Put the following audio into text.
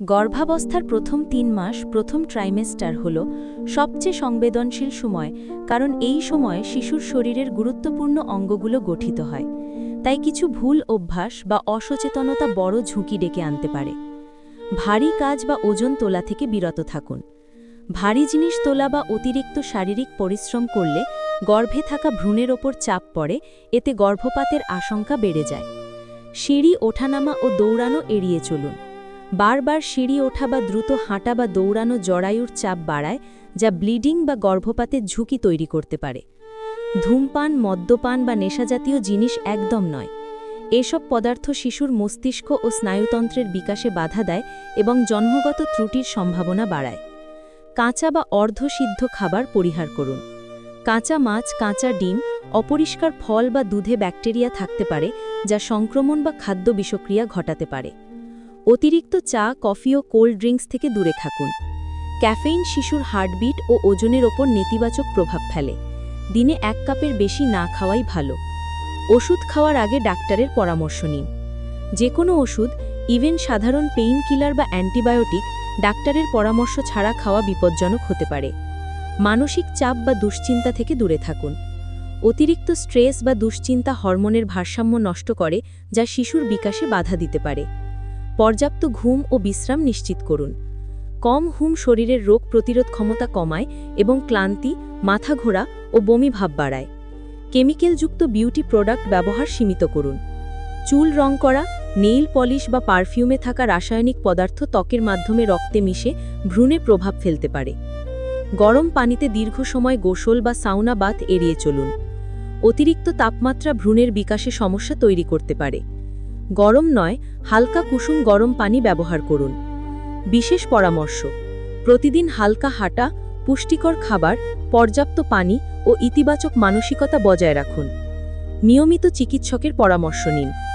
গর্ভাবস্থার প্রথম তিন মাস প্রথম ট্রাইমেস্টার হল সবচেয়ে সংবেদনশীল সময়, কারণ এই সময় শিশুর শরীরের গুরুত্বপূর্ণ অঙ্গগুলো গঠিত হয়। তাই কিছু ভুল অভ্যাস বা অসচেতনতা বড় ঝুঁকি ডেকে আনতে পারে। ভারী কাজ বা ওজন তোলা থেকে বিরত থাকুন। ভারী জিনিস তোলা বা অতিরিক্ত শারীরিক পরিশ্রম করলে গর্ভে থাকা ভ্রূণের ওপর চাপ পড়ে, এতে গর্ভপাতের আশঙ্কা বেড়ে যায়। সিঁড়ি ওঠানামা ও দৌড়ানো এড়িয়ে চলুন। বারবার সিঁড়ি ওঠা বা দ্রুত হাঁটা বা দৌড়ানো জরায়ুর চাপ বাড়ায়, যা ব্লিডিং বা গর্ভপাতের ঝুঁকি তৈরি করতে পারে। ধূমপান, মদ্যপান বা নেশাজাতীয় জিনিস একদম নয়। এসব পদার্থ শিশুর মস্তিষ্ক ও স্নায়ুতন্ত্রের বিকাশে বাধা দেয় এবং জন্মগত ত্রুটির সম্ভাবনা বাড়ায়। কাঁচা বা অর্ধসিদ্ধ খাবার পরিহার করুন। কাঁচা মাছ, কাঁচা ডিম, অপরিষ্কার ফল বা দুধে ব্যাকটেরিয়া থাকতে পারে, যা সংক্রমণ বা খাদ্য বিষক্রিয়া ঘটাতে পারে। অতিরিক্ত চা, কফি ও কোল্ড ড্রিঙ্কস থেকে দূরে থাকুন। ক্যাফেইন শিশুর হার্টবিট ও ওজনের ওপর নেতিবাচক প্রভাব ফেলে। দিনে এক কাপের বেশি না খাওয়াই ভালো। ওষুধ খাওয়ার আগে ডাক্তারের পরামর্শ নিন। যে কোনো ওষুধ, ইভেন সাধারণ পেইন কিলার বা অ্যান্টিবায়োটিক, ডাক্তারের পরামর্শ ছাড়া খাওয়া বিপজ্জনক হতে পারে। মানসিক চাপ বা দুশ্চিন্তা থেকে দূরে থাকুন। অতিরিক্ত স্ট্রেস বা দুশ্চিন্তা হরমোনের ভারসাম্য নষ্ট করে, যা শিশুর বিকাশে বাধা দিতে পারে। পর্যাপ্ত ঘুম ও বিশ্রাম নিশ্চিত করুন। কম হুম শরীরের রোগ প্রতিরোধ ক্ষমতা কমায় এবং ক্লান্তি মাথা ঘোরা ও বমি ভাব বাড়ায়। কেমিক্যালযুক্ত বিউটি প্রোডাক্ট ব্যবহার সীমিত করুন। চুল রং করা, নেইল পলিশ বা পারফিউমে থাকা রাসায়নিক পদার্থ ত্বকের মাধ্যমে রক্তে মিশে ভ্রূণে প্রভাব ফেলতে পারে। গরম পানিতে দীর্ঘ সময় গোসল বা সাউনা বাত এড়িয়ে চলুন। অতিরিক্ত তাপমাত্রা ভ্রূণের বিকাশে সমস্যা তৈরি করতে পারে। গরম নয়, হালকা কুসুম গরম পানি ব্যবহার করুন। বিশেষ পরামর্শ, প্রতিদিন হালকা হাঁটা, পুষ্টিকর খাবার, পর্যাপ্ত পানি ও ইতিবাচক মানসিকতা বজায় রাখুন। নিয়মিত চিকিৎসকের পরামর্শ নিন।